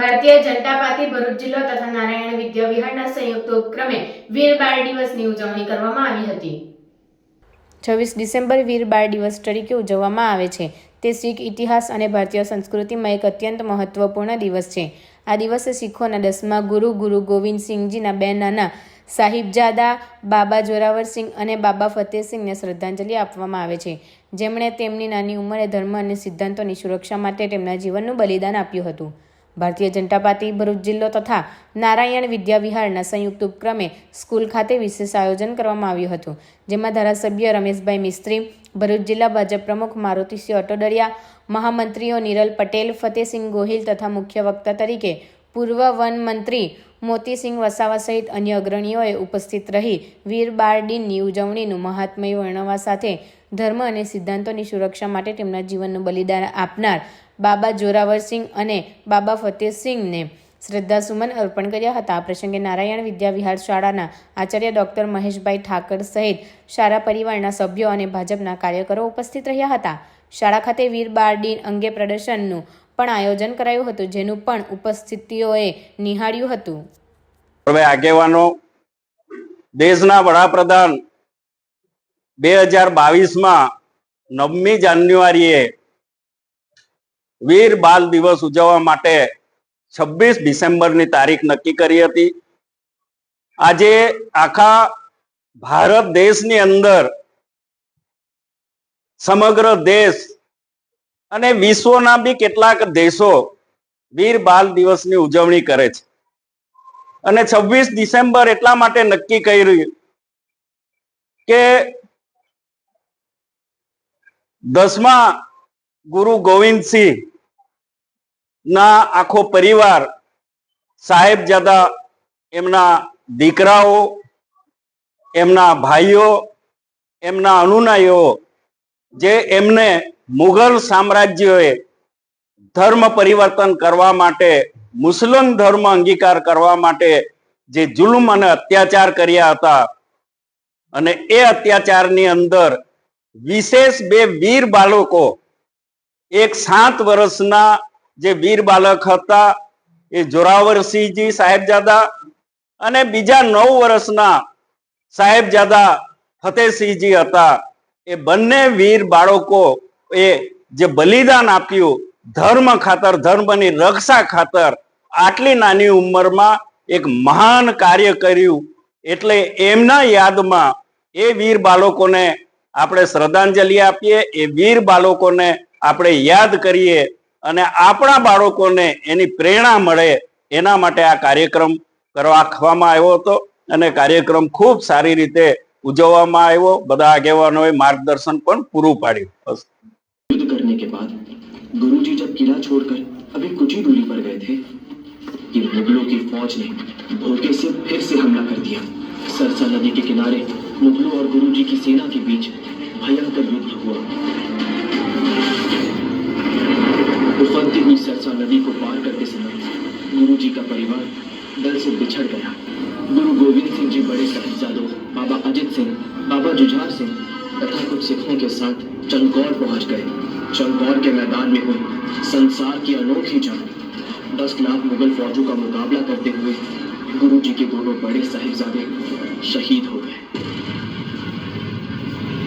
Bharatiya Janata party Bharuch જિલ્લો તથા નારાયણ વિદ્યા વિહારના સંયુક્ત ઉપક્રમે વીર બાળ દિવસની ઉજવણી કરવામાં આવી હતી. છવ્વીસ ડિસેમ્બર વીર બાળ દિવસ તરીકે ઉજવવામાં આવે છે. તે શીખ ઇતિહાસ અને ભારતીય સંસ્કૃતિમાં એક અત્યંત મહત્વપૂર્ણ દિવસ છે. આ દિવસે શીખોના દસમા ગુરુ ગુરુ ગોવિંદસિંહજીના બે નાના સાહિબજાદા, બાબા જોરાવરસિંહ અને બાબા ફતેહસિંહને શ્રદ્ધાંજલિ આપવામાં આવે છે. જેમણે તેમની નાની ઉંમરે ધર્મ અને સિદ્ધાંતોની સુરક્ષા માટે તેમના જીવનનું બલિદાન આપ્યું હતું. ભારતીય જનતા પાર્ટી ભરૂચ જિલ્લો તથા નારાયણ વિદ્યાવિહારના સંયુક્ત ઉપક્રમે સ્કૂલ ખાતે વિશેષ આયોજન કરવામાં આવ્યું હતું. જેમાં ધારાસભ્ય રમેશભાઈ મિસ્ત્રી, ભરૂચ જિલ્લા ભાજપ પ્રમુખ મારુતિસિંહ અટોડરિયા, મહામંત્રીઓ નિરલ પટેલ, ફતેહસિંહ ગોહિલ તથા મુખ્ય વક્તા તરીકે પૂર્વ વન મંત્રી મોતીસિંહ વસાવા સહિત અન્ય અગ્રણીઓએ ઉપસ્થિત રહી વીર બાળ ઉજવણીનું મહાત્મય વર્ણવા સાથે ધર્મ અને સિદ્ધાંતોની સુરક્ષા માટે તેમના જીવનનું બલિદાન આપનાર બાબા જોરાવરસિંહ અને બાબા ફતેહસિંહને શ્રદ્ધાસુમન અર્પણ કર્યા હતા. આ પ્રસંગે નારાયણ વિદ્યા વિહાર શાળાના આચાર્ય ડોક્ટર મહેશભાઈ ઠાકર સહિત શાળા પરિવારના સભ્યો અને ભાજપના કાર્યકરો ઉપસ્થિત રહ્યા હતા. શાળા ખાતે વીર બાળ અંગે પ્રદર્શનનું પણ આયોજન કરાયું હતું, જેનું પણ ઉપસ્થિતિઓએ નિહાળ્યું હતું. હવે આગેવાનો, દેશના વડાપ્રધાન બે હજાર બાવીસમાં નવમી જાન્યુઆરીએ વીર બાલ દિવસ ઉજવવા માટે છવ્વીસ ડિસેમ્બરની તારીખ નક્કી કરી હતી. આજે આખા ભારત દેશની અંદર સમગ્ર દેશ અને વિશ્વના બી કેટલાક દેશો વીર બાલ દિવસની ઉજવણી કરે છે. અને છવ્વીસ ડિસેમ્બર એટલા માટે નક્કી કર્યું કે દસમા ગુરુ ગોવિંદસિંહ ના આખો પરિવાર સાહેબજાદા એમના દીકરાઓ, એમના ભાઈઓ, એમના અનુનાયીઓ જે એમને મુઘલ સામ્રાજ્યએ ધર્મ પરિવર્તન કરવા માટે, મુસ્લિમ ધર્મ અંગીકાર કરવા માટે જે જુલ્મ અને અત્યાચાર કર્યા હતા અને એ અત્યાચારની અંદર વિશેષ બે વીર બાળકો એક સાત વર્ષના જે વીર બાલક હતા, એ જોરાવરસિંહજી સાહેબજાદા અને બીજા નવ વર્ષના સાહેબજાદા ફતેહસિંહજી હતા. એ બંને વીર બાળકો એ જે બલિદાન આપ્યું, ધર્મ ખાતર, ધર્મની રક્ષા ખાતર, આટલી નાની ઉંમરમાં એક મહાન કાર્ય કર્યું. એટલે એમના યાદમાં એ વીર બાળકોને આપણે શ્રદ્ધાંજલિ આપીએ, એ વીર બાળકોને આપણે યાદ કરીએ અને આપણા બાળકોને એની પ્રેરણા મળે એના માટે આ કાર્યક્રમ રાખવામાં આવ્યો હતો અને કાર્યક્રમ ખૂબ સારી રીતે ઉજવવામાં આવ્યો બધા આગેવાનોએ માર્ગદર્શન પણ પૂરું પાડ્યું બસ युद्ध करने के बाद गुरुजी जब किला छोड़कर अभी कुछ ही दूरी पर गए थे कि मुगलों की फौज ने धोखे से फिर से हमला कर दिया सरसा नदी के किनारे मुगलों और गुरुजी की सेना के बीच भयंकर युद्ध हुआ दल से बिछड़ गया। गुरु गोविंद सिंह जी बड़े साहिबजादों बाबा अजित सिंह, बाबा जुझार सिंह, तथा कुछ सिखों के साथ चंदौर पहुँच गए। चंदौर के मैदान में हुई संसार की अनोखी जंग दस लाख मुगल फौजों का मुकाबला करते हुए गुरु जी के दोनों बड़े साहिबजादे शहीद हो गए।